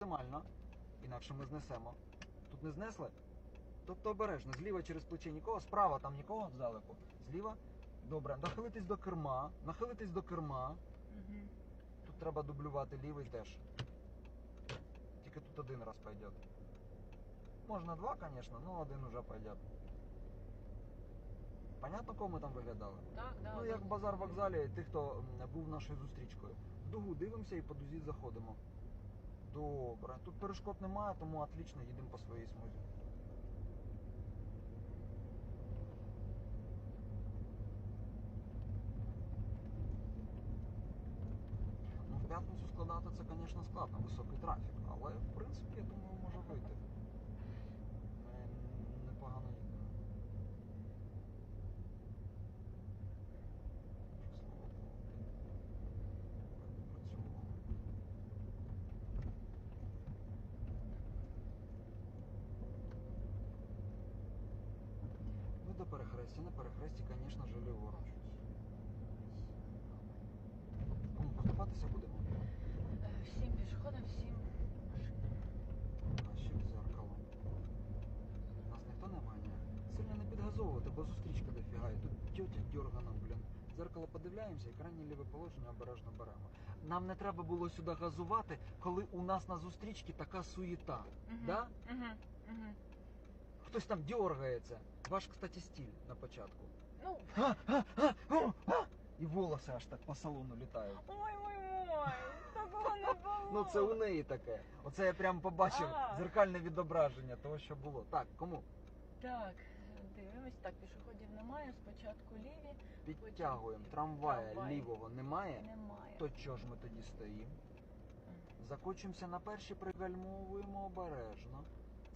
максимально, інакше ми знесемо. Тут не знесли? Тобто обережно, зліва через плече нікого, справа там нікого здалеку. Зліва. Добре, нахилитись до керма, нахилитись до керма. Угу. Тут треба дублювати лівий теж. Тільки тут один раз пойдет. Можна два, звісно, но один уже пойдет. Понятно, кого ми там виглядали? Так, да. Ну, як базар в вокзалі, тих, хто був нашою зустрічкою. В дугу дивимося і по дузі заходимо. Добре. Тут перешкод немає, тому отлично їдемо по своїй смузі. Ну, в п'ятницю складати це, звісно, складно, високий трафік, але в принципі, я думаю, може вийти. Ми непогано їдемо. Вже, слава Богу, працювало. Ну, до перехрестя, на перехресті, звісно, ж, ліворуч. Кому поступатися будемо? Е, Всім пішоходам, всім машинам. А ще в зеркало. Нас ніхто не маняє. Сильно не підгазовувати, бо зустрічка дофіга. І тут тьотя дьоргана, блін. Зеркало подивляємося і крайнє ліве положення обережно беремо. Нам не треба було сюди газувати, коли у нас на зустрічці така суєта. Мгм. Да? Угу. Угу. Хтось там дергається. Ваш, кстати, стиль на початку. Ну, А, а, а, о, а! І волоси аж так по салону літають. ой, ой, ой, такого не було. Ну це у неї таке. Оце я прям побачив А. зеркальне відображення того, що було. Так, кому? Так, дивимось, так, пішоходів немає, спочатку ліві, Підтягуємо. Трамвая Трамвай. лівого немає. немає. То чого ж ми тоді стоїмо? Закочуємося на перші, пригальмовуємо обережно.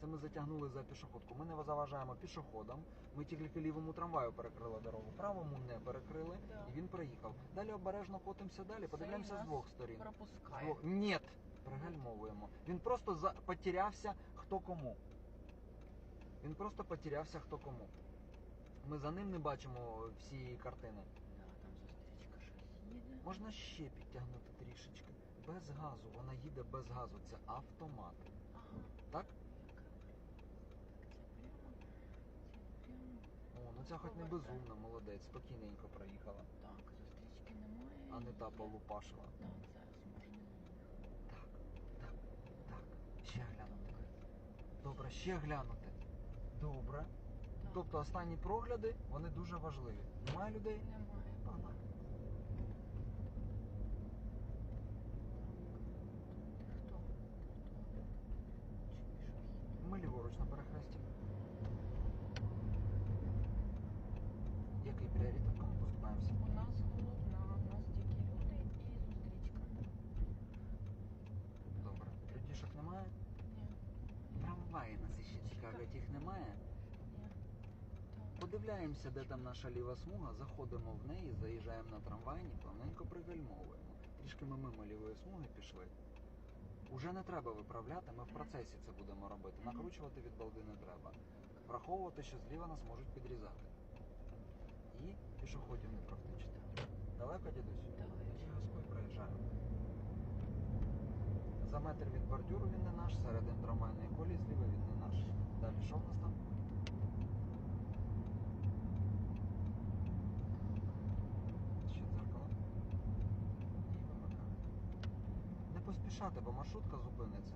Це ми затягнули за пішоходку. Ми не заважаємо пішоходам. Ми тільки лівому трамваю перекрили дорогу, правому не перекрили, Да. і він приїхав. Далі обережно котимося далі, подивляємося з нас двох сторін. З Пропускає. двох. Ні, пригальмовуємо. Він просто за... потерявся хто кому. Він просто потерявся хто кому. Ми за ним не бачимо всієї картини. Да, там зустрічка щось їде. Можна ще підтягнути трішечки. Без газу, вона їде без газу. Це автомат. Ага. Так, це прямо. Це прямо. О, ну ця хоч не безумно, безумна, молодець, спокійненько проїхала, Так, зустрічки немає. а не та полупашила. Так, зараз можна. Так, так, так. Ще глянути. Добре, ще глянути. Добре. Так, Тобто останні прогляди, вони дуже важливі. Немає людей? немає. Погнали. Хто? Хто? Чи пішохід? Ми ліворуч на перехресті. Який пріоритет, кому поступаємося? У нас головна, у нас тільки люди і зустрічка. Добре. Людішок немає? Ні, Трамваї нас ще цікавлять, їх немає. Подивляємося, де там наша ліва смуга, заходимо в неї, заїжджаємо на трамвайні, плавненько пригальмовуємо. Трішки ми мимо лівої смуги пішли. Уже не треба виправляти, ми в процесі це будемо робити. Накручувати від балди не треба. Враховувати, що зліва нас можуть підрізати. І пішоходів не провтичити. Далеко, дідусь? Далеко. Господь проїжджаємо. За метр від бордюру він не наш, середин трамвайної колії зліва він не наш. Далі що в нас там? Ще дзеркало. І вимикаємо. Не поспішати, бо маршрутка зупиниться.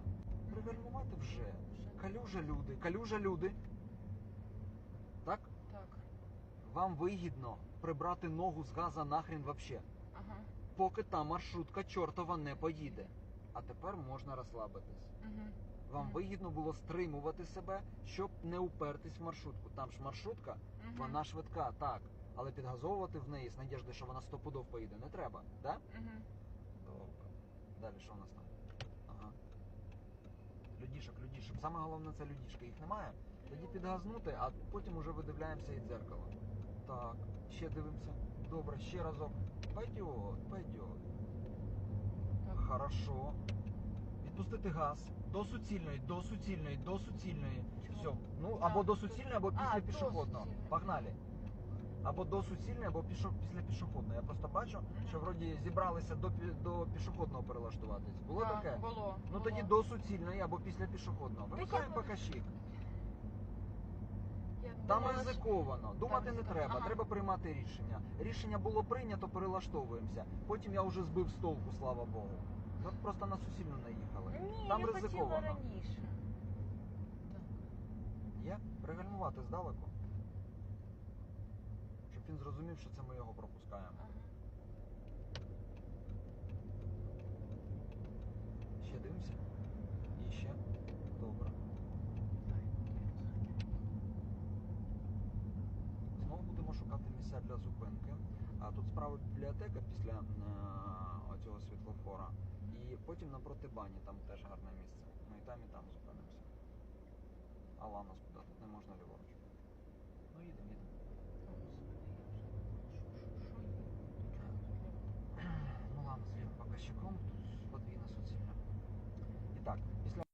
Пригальмувати вже. Калюжа люди, калюжа люди. Так? Так. Вам вигідно прибрати ногу з газа нахрен вообще. Ага. Поки та маршрутка чортова не поїде. А тепер можна розслабитись. Угу. Вам Мгм. вигідно було стримувати себе, щоб не упертись в маршрутку. Там ж маршрутка, вона швидка, так. Але підгазовувати в неї з надіжди, що вона стопудов поїде, не треба, так? Угу. Добре. Далі що у нас там? Людішок, людішок. Саме головне це людішки. Їх немає. Тоді підгазнути, а потім уже видивляємося і дзеркало. Так, ще дивимося. Добре, ще разок. Пойдет, пойдет. Так. Хорошо. Відпустити газ. До суцільної, до суцільної, до суцільної. Все. Ну, А, або до суцільної, або А, після до пішохідного. суцільної. Погнали. Або до суцільної, або пішо, після пішохідної. Я просто бачу, що вроді зібралися до, пі- до пішохідного перелаштуватись. Було Так, таке? Було. Ну було. тоді до суцільної або після пішохідного. Вимикаємо я- покащик. Я Там думала, що- ризиковано. Думати не треба. ага. Треба приймати рішення. Рішення було прийнято, перелаштовуємося. Потім я вже збив з толку, слава Богу. Ми просто на суцільну наїхали. Ні, Там я хотіла ризиковано. раніше. Є? Пригальмувати здалеку. Щоб він зрозумів, що це ми його пропускаємо. Ага. Ще дивимося. І ще. Добре. Знову будемо шукати місця для зупинки. А тут справа бібліотека після е, оцього світлофора. І потім напроти бані там теж гарне місце. Ми і там, і там зупинимося. Алла нас куди тут не можна ліворуч.